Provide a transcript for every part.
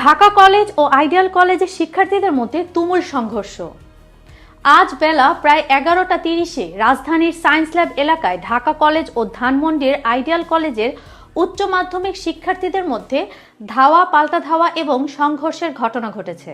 Dhaka college ও ideal কলেজের শিক্ষার্থীদের মধ্যে তুমুল সংঘর্ষ। আজ বেলা প্রায় এগারোটা তিরিশে রাজধানীর সায়েন্স ল্যাব এলাকায় ঢাকা কলেজ ও ধানমন্ডির আইডিয়াল কলেজের উচ্চ মাধ্যমিক শিক্ষার্থীদের মধ্যে ধাওয়া, পাল্টা ধাওয়া এবং সংঘর্ষের ঘটনা ঘটেছে।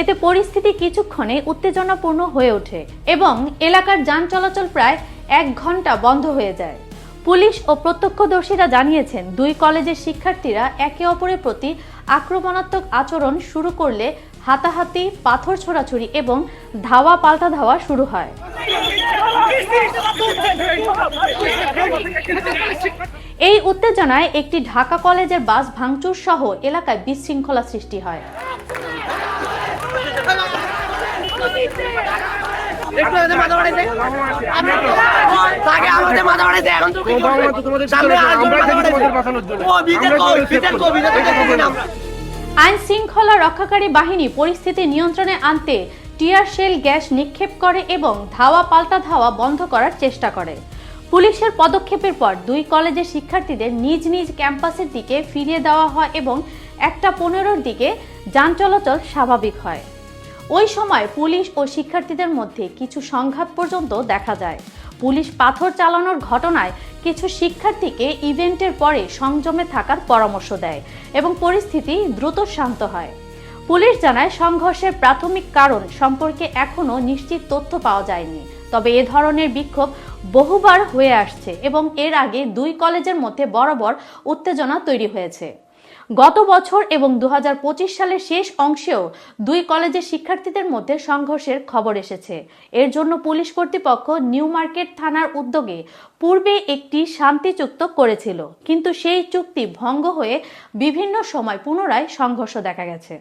এতে পরিস্থিতি কিছুক্ষণে উত্তেজনাপূর্ণ হয়ে ওঠে এবং এলাকার যান চলাচল প্রায় এক ঘণ্টা বন্ধ হয়ে যায়। পুলিশ ও প্রত্যক্ষদর্শীরা জানিয়েছেন, দুই কলেজের শিক্ষার্থীরা একে অপরের প্রতি আক্রমণাত্মক আচরণ শুরু করলে হাতাহাতি, পাথর ছোড়াছুড়ি এবং ধাওয়া পাল্টা ধাওয়া শুরু হয়। এই উত্তেজনায় একটি ঢাকা কলেজের বাস ভাঙচুর সহ এলাকায় বিশৃঙ্খলা সৃষ্টি হয়। একটু মাথা বাড়াইছে তাকে আমাদের মাথা বাড়াইছে এখন তো। ও বিজেপি বিজেপি বিজেপি আইন শৃঙ্খলা রক্ষাকারী বাহিনী পরিস্থিতি নিয়ন্ত্রণে আনতে টিয়ার শেল গ্যাস নিক্ষেপ করে এবং ধাওয়া পাল্টা ধাওয়া বন্ধ করার চেষ্টা করে। পুলিশের পদক্ষেপের পর দুই কলেজের শিক্ষার্থীদের নিজ নিজ ক্যাম্পাসের দিকে ফিরিয়ে দেওয়া হয় এবং একটা পনেরোর দিকে যান চলাচল স্বাভাবিক হয়। ওই সময় পুলিশ ও শিক্ষার্থীদের মধ্যে কিছু সংঘাত পর্যন্ত দেখা যায়। পুলিশ পাথর চালানোর ঘটনায় কিছু শিক্ষার্থীকে ইভেন্টের পরে সংযমে থাকার পরামর্শ দেয় এবং পরিস্থিতি দ্রুত শান্ত হয়। পুলিশ জানায় সংঘর্ষের প্রাথমিক কারণ সম্পর্কে এখনও নিশ্চিত তথ্য পাওয়া যায়নি। তবে এ ধরনের বিক্ষোভ বহুবার হয়ে আসছে এবং এর আগে দুই কলেজের মধ্যে বরাবর উত্তেজনা তৈরি হয়েছে। গত বছর এবং দুহাজার পঁচিশ সালের শেষ অংশেও দুই কলেজের শিক্ষার্থীদের মধ্যে সংঘর্ষের খবর এসেছে। এর জন্য পুলিশ কর্তৃপক্ষ নিউ মার্কেট থানার উদ্যোগে পূর্বে একটি শান্তি চুক্ত করেছিল। কিন্তু সেই চুক্তি ভঙ্গ হয়ে বিভিন্ন সময় পুনরায় সংঘর্ষ দেখা গেছে।